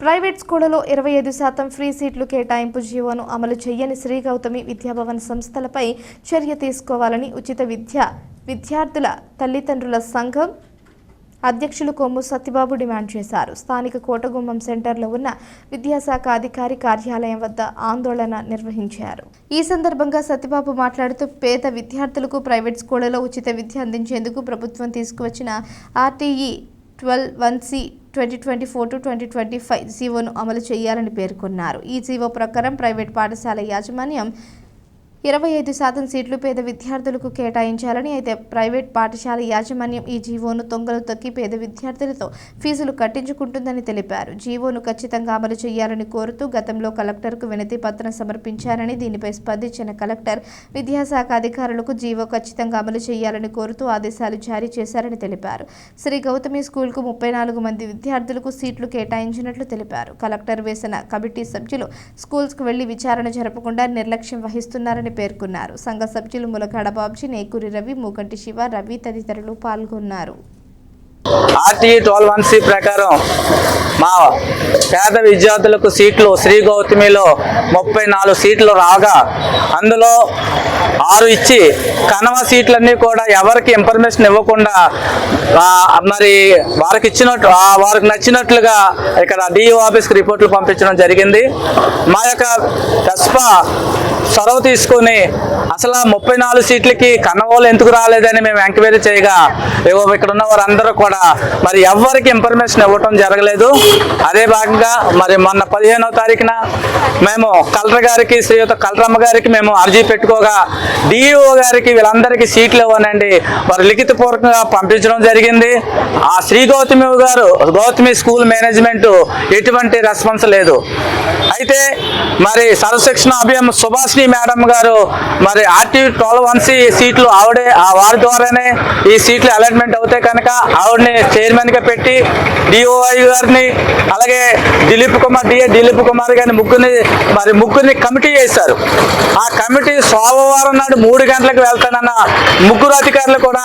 Private స్కూళ్ళలో ఇరవై ఐదు శాతం ఫ్రీ సీట్లు కేటాయింపు జీవోను అమలు చేయని శ్రీ గౌతమి విద్యాభవన్ సంస్థలపై చర్య తీసుకోవాలని ఉచిత విద్య విద్యార్థుల తల్లిదండ్రుల సంఘం అధ్యక్షులు కొమ్ము సత్యబాబు డిమాండ్ చేశారు. స్థానిక కోటగుమ్మం సెంటర్లో ఉన్న విద్యాశాఖ అధికారి కార్యాలయం వద్ద ఆందోళన నిర్వహించారు. ఈ సందర్భంగా సత్యబాబు మాట్లాడుతూ పేద విద్యార్థులకు ప్రైవేట్ స్కూళ్ళలో ఉచిత విద్య అందించేందుకు ప్రభుత్వం తీసుకువచ్చిన RTE twelve one C twenty twenty four to twenty twenty five జీవోను అమలు చేయాలని పేర్కొన్నారు. ఈ జీవో ప్రకారం ప్రైవేట్ పాఠశాల యాజమాన్యం ఇరవై ఐదు శాతం సీట్లు పేద విద్యార్థులకు కేటాయించాలని అయితే ప్రైవేట్ పాఠశాల యాజమాన్యం ఈ జీవోను తొంగలు తొక్కి పేద విద్యార్థులతో ఫీజులు కట్టించుకుంటుందని తెలిపారు. జీవోను ఖచ్చితంగా అమలు చేయాలని కోరుతూ గతంలో కలెక్టర్కు వినతి పత్రం సమర్పించారని దీనిపై స్పందించిన కలెక్టర్ విద్యాశాఖ అధికారులకు జీవో ఖచ్చితంగా అమలు చేయాలని కోరుతూ ఆదేశాలు జారీ చేశారని తెలిపారు. శ్రీ గౌతమి స్కూల్కు ముప్పై నాలుగు మంది విద్యార్థులకు సీట్లు కేటాయించినట్లు తెలిపారు. కలెక్టర్ వేసిన కమిటీ సభ్యులు స్కూల్స్కు వెళ్ళి విచారణ జరపకుండా నిర్లక్ష్యం వహిస్తున్నారని పేర్కొన్నారు. సంఘ సభ్యులు ములకాడ బాబ్జీ నేకూరి రవి మూకంటి శివ రవి తదితరులు పాల్గొన్నారు. ఆర్టీఈ ట్వెల్వ్ వన్ సి ప్రకారం మా పేద విద్యార్థులకు సీట్లు శ్రీ గౌతమిలో ముప్పై నాలుగు సీట్లు రాగా అందులో ఆరు ఇచ్చి కనవ సీట్లన్నీ కూడా ఎవరికి ఇన్ఫర్మేషన్ ఇవ్వకుండా మరి వారికి ఇచ్చినట్టు వారికి నచ్చినట్లుగా ఇక్కడ డిఈ ఆఫీస్కి రిపోర్ట్లు పంపించడం జరిగింది. మా యొక్క కస్పా చొరవ తీసుకొని అసలు ముప్పై నాలుగు సీట్లకి కన్నవాళ్ళు ఎందుకు రాలేదని మేము ఎంక్వైరీ చేయగా ఇగో ఇక్కడ ఉన్న వారందరూ కూడా మరి ఎవరికి ఇన్ఫర్మేషన్ ఇవ్వటం జరగలేదు. అదే భాగంగా మరి మొన్న పదిహేనవ తారీఖున మేము కలెక్టర్ గారికి శ్రీయుత కలరమ్మ గారికి మేము అర్జీ పెట్టుకోగా డిఈఓ గారికి వీళ్ళందరికీ సీట్లు ఇవ్వనండి. వారు లిఖితపూర్వకంగా పంపించడం జరిగింది. ఆ శ్రీ గౌతమి గారు గౌతమి స్కూల్ మేనేజ్మెంట్ ఎటువంటి రెస్పాన్స్ లేదు. అయితే మరి సర్వశిక్షణ అభియం సుభాషిణి మేడం గారు మరి ఆర్టీ ట్వెల్వ్ వన్ సి సీట్లు ఆవిడే ఆ వారి ద్వారానే ఈ సీట్లు అలాట్మెంట్ అవుతాయి కనుక ఆవిడని చైర్మన్గా పెట్టి డిఓఐ గారిని అలాగే దిలీప్ కుమార్ డిఏ దిలీప్ కుమార్ గారిని ముగ్గురిని మరి ముగ్గురిని కమిటీ చేశారు. ఆ కమిటీ సోమవారం నాడు మూడు గంటలకు వెళ్తానన్న ముగ్గురు అధికారులు కూడా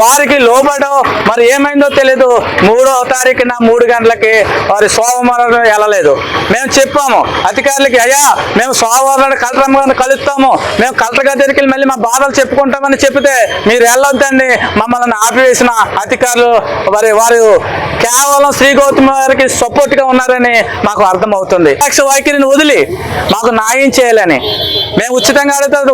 వారికి లోబడో మరి ఏమైందో తెలియదు మూడో తారీఖున మూడు గంటలకి వారి సోమవారం వెళ్ళలేదు. మేము చెప్పాము అధికారులకి అయ్యా మేము సోమవారం కలరమ్మ మిమ్మల్ని కలుస్తాము. మేము కలెక్టర్ గారి దగ్గరికి వెళ్ళి మళ్ళీ మా బాధలు చెప్పుకుంటామని చెప్తే మీరు వెళ్ళొద్దండి. మమ్మల్ని ఆపివేసిన అధికారులు మరి వారు కేవలం శ్రీ గౌతమ్ గారికి సపోర్ట్గా ఉన్నారని మాకు అర్థమవుతుంది. లక్ష వైఖరిని వదిలి మాకు న్యాయం చేయాలని. మేము ఉచితంగా అడుగుతాడు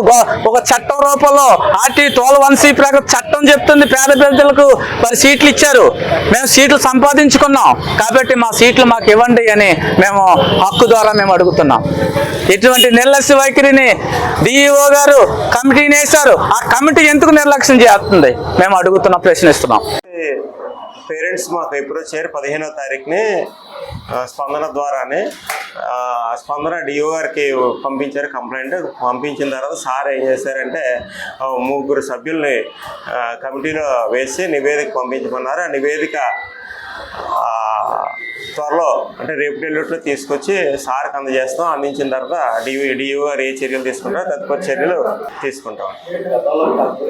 ఒక చట్టం రూపంలో ఆర్టీ ట్వెల్వ్ వన్ సి ప్రకారం చట్టం చెప్తుంది. పేద ప్రజలకు మరి సీట్లు ఇచ్చారు. మేము సీట్లు సంపాదించుకున్నాం. కాబట్టి మా సీట్లు మాకు ఇవ్వండి అని మేము హక్కు ద్వారా మేము అడుగుతున్నాం. ఇటువంటి నిర్లక్ష్య వైఖరిని డిఈఓ గారు కమిటీని వేశారు. ఆ కమిటీ ఎందుకు నిర్లక్ష్యం చేస్తుంది? మేము అడుగుతున్నాం ప్రశ్నిస్తున్నాం. పేరెంట్స్ మాకు ఎప్పుడు వచ్చారు పదిహేనో తారీఖుని స్పందన ద్వారానే స్పందన డిఓ గారికి పంపించారు కంప్లైంట్ పంపించిన తర్వాత సార్ ఏం చేశారంటే ముగ్గురు సభ్యుల్ని కమిటీలో వేసి నివేదిక పంపించమన్నారు. ఆ నివేదిక త్వరలో అంటే రేపు ఎల్లుట్లో తీసుకొచ్చి సార్కి అందజేస్తాం. అందించిన తర్వాత డిఓ డిఓ గారు ఏ చర్యలు తీసుకుంటారో తదుపరి చర్యలు తీసుకుంటాం.